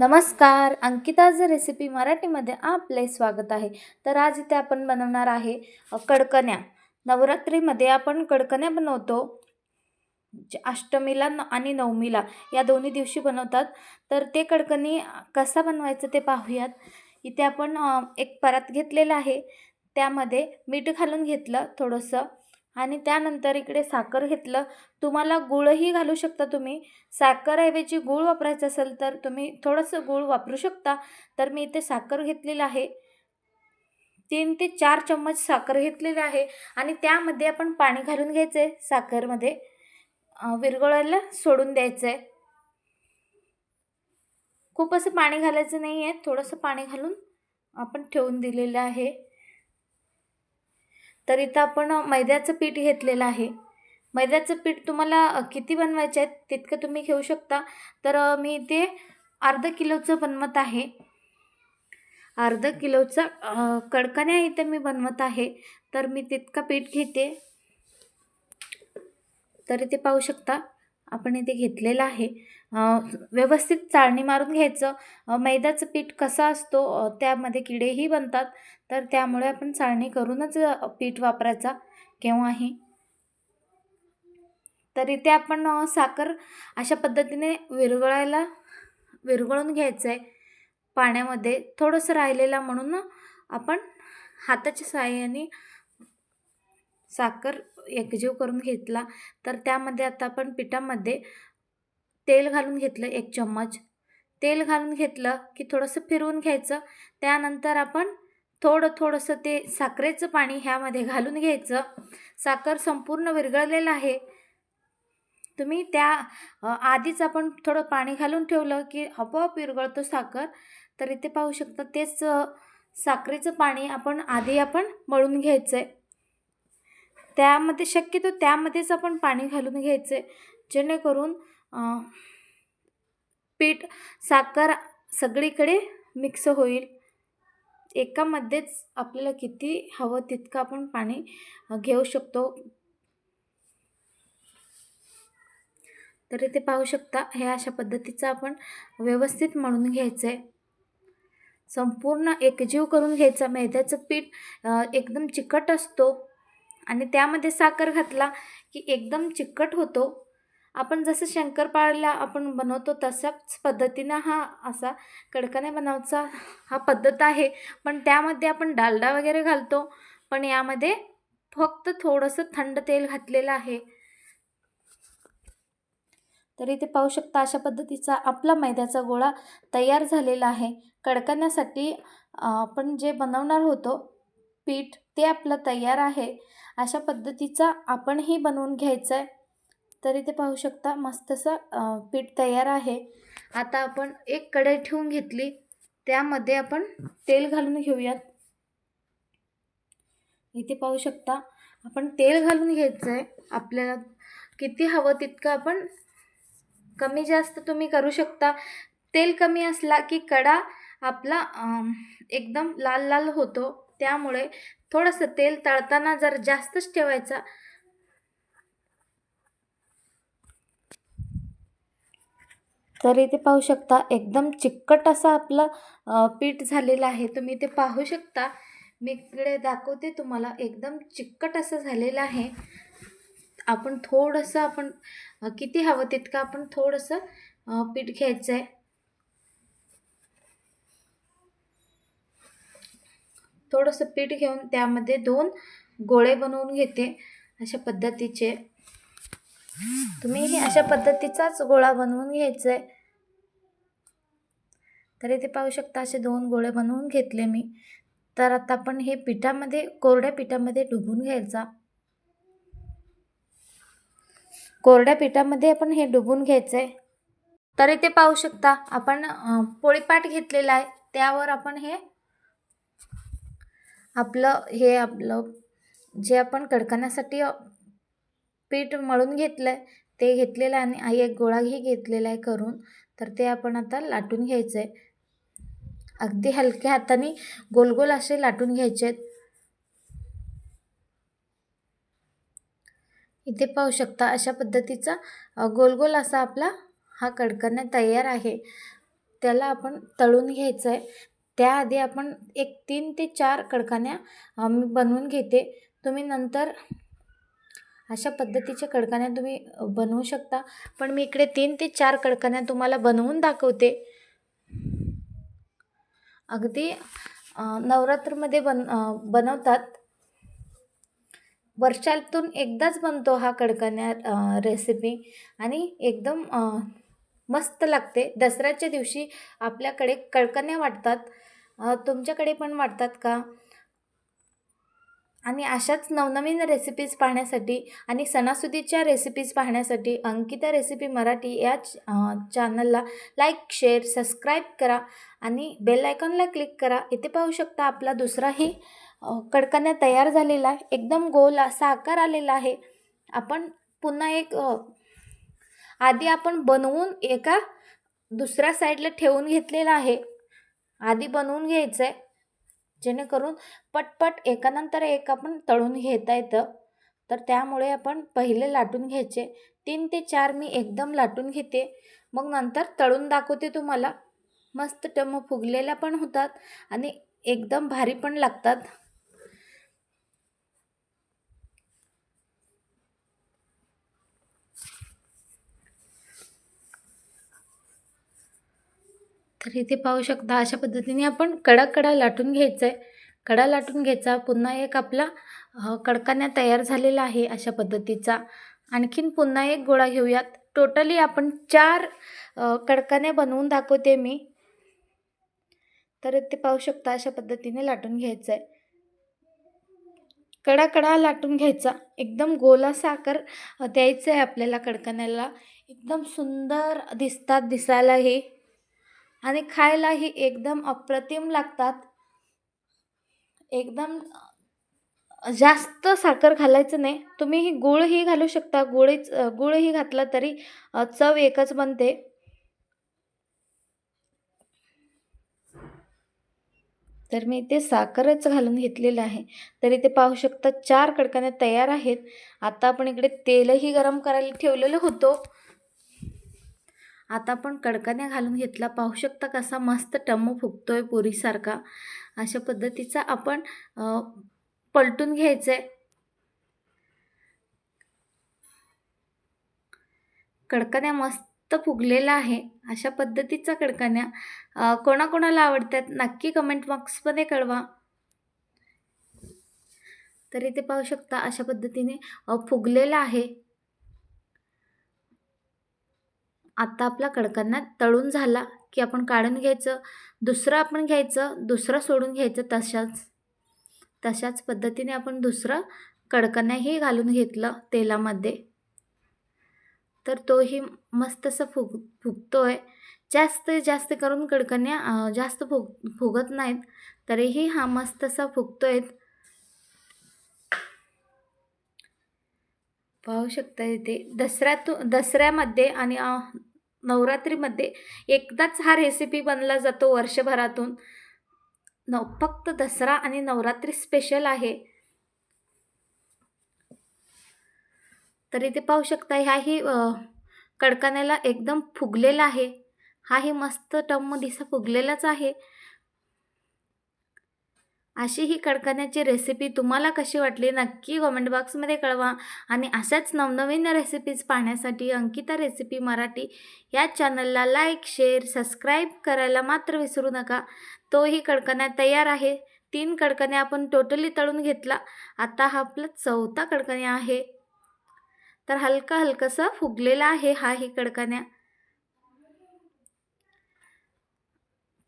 नमस्कार अंकिताज रेसिपी मराठीमध्ये आपले स्वागत आहे. तर आज इथे आपण बनवणार आहे कडकण्या. नवरात्रीमध्ये आपण कडकण्या बनवतो. अष्टमीला न आणि नवमीला या दोन्ही दिवशी बनवतात. तर ते कडकणी कसा बनवायचं ते पाहूयात. इथे आपण एक परात घेतलेला आहे. त्यामध्ये मीठ घालून घेतलं थोडंसं. आणि त्यानंतर इकडे साखर घेतलं. तुम्हाला गुळही घालू शकता तुम्ही. साखरऐवजी गूळ वापरायचं असेल तर तुम्ही थोडंसं गूळ वापरू शकता. तर मी इथे साखर घेतलेलं आहे. तीन ते चार चम्मच साखर घेतलेली आहे. आणि त्यामध्ये आपण पाणी घालून घ्यायचं आहे साखरमध्ये अं, विरघळायला सोडून द्यायचं आहे खूप असं पाणी घालायचं नाही आहे थोडंसं पाणी घालून आपण ठेवून दिलेलं आहे. तर इथं आपण मैद्याचं पीठ घेतलेलं आहे. मैद्याचं पीठ तुम्हाला किती बनवायचे आहेत तितकं तुम्ही घेऊ शकता. तर मी इथे अर्धा किलोचं बनवत आहे. अर्धा किलोचं कडकण्या इथे मी बनवत आहे. तर मी तितकं पीठ घेते. तर इथे पाहू शकता आपण इथे घेतलेलं आहे. व्यवस्थित चाळणी मारून घ्यायचं. मैद्याचं पीठ कसा असतो त्यामध्ये किडेही बनतात तर त्यामुळे आपण चाळणी करूनच पीठ वापरायचा केव्हाही. तर इथे आपण साखर अशा पद्धतीने विरघळायला विरघळून घ्यायचं आहे पाण्यामध्ये. थोडंसं राहिलेलं म्हणून आपण हाताच्या साहाय्याने साखर एकजीव करून घेतला. तर त्यामध्ये आता आपण पिठामध्ये तेल घालून घेतलं एक चम्मच. तेल घालून घेतलं की थोडंसं फिरवून घ्यायचं. त्यानंतर आपण थोडं थोडंसं ते साखरेचं पाणी ह्यामध्ये घालून घ्यायचं. साखर संपूर्ण विरघळलेलं आहे. तुम्ही त्या आधीच आपण थोडं पाणी घालून ठेवलं की आपोआप विरघळतो साखर. तर इथे पाहू शकता तेच साखरेचं पाणी आपण आधी आपण मळून घ्यायचं आहे त्यामध्ये शक्यतो त्यामध्येच आपण पाणी घालून घ्यायचं आहे जेणेकरून पीठ साखर सगळीकडे मिक्स होईल. एकामध्येच आपल्याला किती हवं तितकं आपण पाणी घेऊ शकतो. तर इथे पाहू शकता हे अशा पद्धतीचं आपण व्यवस्थित मळून घ्यायचं आहे संपूर्ण एकजीव करून घ्यायचा. मैद्याचं पीठ एकदम चिकट असतो. आणि त्यामध्ये साखर घातला की एकदम चिकट होतो. आपण जसं शंकरपाळ्याला आपण बनवतो तशाच पद्धतीनं हा असा कडकण्या बनवायचा हा पद्धत आहे. पण त्यामध्ये आपण डालडा वगैरे घालतो. पण यामध्ये फक्त थोडंसं थंड तेल घातलेलं आहे. तर इथे पाहू शकता अशा पद्धतीचा आपला मैद्याचा गोळा तयार झालेला आहे. कडकण्यासाठी आपण जे बनवणार होतो पीठ ते आपलं तयार आहे. अशा पद्धतीचा आपणही बनवून घ्यायचं आहे तर इथे पाहू शकता. मस्तसं असं पीठ तयार आहे. आता आपण एक कढई ठेवून घेतली. त्यामध्ये आपण तेल घालून घेऊयात. इथे पाहू शकता. आपण तेल घालून घ्यायचं आहे आपल्याला किती हवं तितकं आपण कमी जास्त तुम्ही करू शकता. तेल कमी असला की कडा आपला एकदम लाल लाल होतो. त्यामुळे थोडंसं तेल तळताना जर जास्तच ठेवायचा तर इथे पाहू शकता. एकदम चिकट असं आपलं पीठ झालेलं आहे. तुम्ही इथे पाहू शकता. मी इकडे दाखवते तुम्हाला. एकदम चिकट असं झालेलं आहे. आपण थोडंसं आपण किती हवं तितकं आपण थोडंसं पीठ घ्यायचं आहे थोडंसं पीठ घेऊन त्यामध्ये दोन गोळे बनवून घेते. अशा पद्धतीचे. तुम्हीही अशा पद्धतीचाच गोळा बनवून घ्यायचा आहे तर इथे पाहू शकता असे दोन गोळे बनवून घेतले मी. तर आता आपण हे पिठामध्ये कोरड्या पिठामध्ये डुबून घ्यायचा. कोरड्या पिठामध्ये आपण हे डुबून घ्यायचं आहे तर इथे पाहू शकता आपण पोळीपाट घेतलेला आहे. त्यावर आपण हे आपलं हे आपलं जे आपण कडकण्यासाठी पीठ मळून घेतलं आहे ते घेतलेलं आहे आणि आई एक गोळाही घेतलेला आहे करून तर ते आपण आता लाटून घ्यायचं आहे अगदी हलक्या हाताने गोल गोल असे लाटून घ्यायचे आहेत इथे पाहू शकता अशा पद्धतीचा गोल गोल असा आपला हा कडकण्या तयार आहे. त्याला आपण तळून घ्यायचं आहे त्याआधी आपण एक तीन ते चार कडकण्या मी बनवून घेते. तुम्ही नंतर अशा पद्धतीच्या कडकान्या तुम्ही बनवू शकता. पण मी इकडे तीन ते चार कडकान्या तुम्हाला बनवून दाखवते. अगदी नवरात्रमध्ये बन बनवतात. वर्षातून एकदाच बनतो हा कडकण्या रेसिपी आणि एकदम मस्त लागते. दसऱ्याच्या दिवशी आपल्याकडे कडकण्या वाटतात. तुमच्याकडे पण वाटतात का? आणि अशाच नवनवीन रेसिपीज पाहण्यासाठी आणि सणासुदीच्या रेसिपीज पाहण्यासाठी अंकिता रेसिपी मराठी या चॅनलला लाईक शेअर सबस्क्राईब करा आणि बेल आयकॉनला क्लिक करा. इथे पाहू शकता आपला दुसराही कडकण्या तयार झालेला आहे. एकदम गोल असा आकार आलेला आहे. आपण पुन्हा एक आधी आपण बनवून एका दुसऱ्या साईडला ठेवून घेतलेला आहे. आधी बनवून घ्यायचं आहे जेणेकरून पटपट एकानंतर एक आपण तळून घेता येतं. तर त्यामुळे आपण पहिले लाटून घ्यायचे. तीन ते चार मी एकदम लाटून घेते. मग नंतर तळून दाखवते तुम्हाला. मस्त टम फुगलेल्या पण होतात आणि एकदम भारी पण लागतात. तर इथे पाहू शकता. अशा पद्धतीने आपण कडा कडा लाटून घ्यायचं आहे कडा लाटून घ्यायचा. पुन्हा एक आपला कडकान्या तयार झालेला आहे अशा पद्धतीचा. आणखीन पुन्हा एक गोळा घेऊयात. टोटली आपण चार कडकान्या बनवून दाखवते मी. तर ते पाहू शकता अशा पद्धतीने लाटून घ्यायचं आहे कडा कडा लाटून घ्यायचा. एकदम गोलासा आकार द्यायचं द्यायचा आहे आपल्याला कडकान्याला एकदम सुंदर दिसतात दिसायलाही. आणि खायलाही एकदम अप्रतिम लागतात. एकदम जास्त साखर घालायचं नाही. तुम्ही ही गूळही घालू शकता. गुळीच गुळही गूळही घातला तरी चव एकच बनते. तर मी इथे साखरच घालून घेतलेलं आहे. तर इथे पाहू शकता चार कडकाने तयार आहेत. आता आपण इकडे तेलही गरम करायला ठेवलेलं होतं. आता आपण कडकण्या घालून घेतला. पाहू शकता कसा मस्त टम्म आहे पुरीसारखा. अशा पद्धतीचा आपण पलटून घ्यायचं आहे कडकण्या मस्त फुगलेला आहे. अशा पद्धतीचा कडकण्या कोणाकोणाला आवडतात नक्की कमेंट बॉक्समध्ये कळवा. तर इथे पाहू शकता अशा पद्धतीने फुगलेला आहे. आता आपला कडकांना तळून झाला की आपण काढून घ्यायचं. दुसरं आपण घ्यायचं दुसरं सोडून घ्यायचं तशाच. तशाच पद्धतीने आपण दुसरं कडकण्याही घालून घेतलं तेलामध्ये. तर तोही मस्त असं फुग फुगतो आहे जास्त जास्त करून कडकण्या जास्त फुग फुगत नाहीत तरीही हा मस्त असा फुगतो आहे पाहू शकता इथे दसऱ्यातून दसऱ्यामध्ये आणि नवरात्रीमध्ये एकदाच हा रेसिपी बनला जातो वर्षभरातून. न फक्त दसरा आणि नवरात्री स्पेशल आहे. तर इथे पाहू शकता ह्याही अं, कडकाण्याला एकदम फुगलेला आहे. हाही मस्त टम्म दिसा फुगलेलाच आहे. अशी ही कडकण्याची रेसिपी तुम्हाला कशी वाटली नक्की कॉमेंट बॉक्समध्ये कळवा. आणि अशाच नवनवीन रेसिपीज पाहण्यासाठी अंकिता रेसिपी मराठी या चॅनलला लाईक शेअर सबस्क्राईब करायला मात्र विसरू नका. तोही कडकण्या तयार आहे. तीन कडकण्या आपण टोटली तळून घेतला. आता हा आपला चौथा कडकण्या आहे. तर हलका हलकंसं फुगलेला आहे हा ही कडकण्या.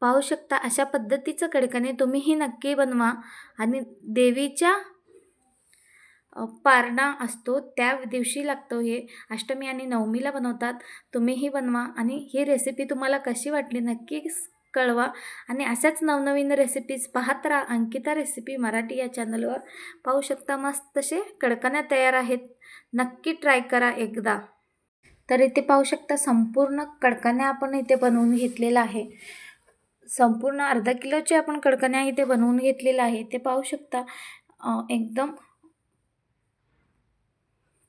पाहू शकता अशा पद्धतीचं कडकणे तुम्हीही नक्की बनवा. आणि देवीच्या पारणा असतो त्या दिवशी लागतो हे. अष्टमी आणि नवमीला बनवतात तुम्हीही बनवा. आणि ही रेसिपी तुम्हाला कशी वाटली नक्की कळवा. आणि अशाच नवनवीन रेसिपीज पाहत राहा. अंकिता रेसिपी मराठी या चॅनलवर पाहू शकता मस्त असे कडकण्या तयार आहेत. नक्की ट्राय करा एकदा. तर इथे पाहू शकता संपूर्ण कडकण्या आपण इथे बनवून घेतलेला आहे. संपूर्ण अर्धा किलोचे आपण कडकण्या इथे बनवून घेतलेलं आहे ते पाहू शकता. एकदम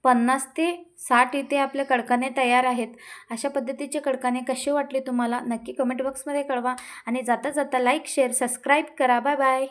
पन्नास ते साठ इथे आपले कडकाने तयार आहेत. अशा पद्धतीचे कडकाने कसे वाटले तुम्हाला? नक्की कमेंट बॉक्समध्ये कळवा. आणि जाता जाता लाईक शेअर सबस्क्राईब करा. Bye bye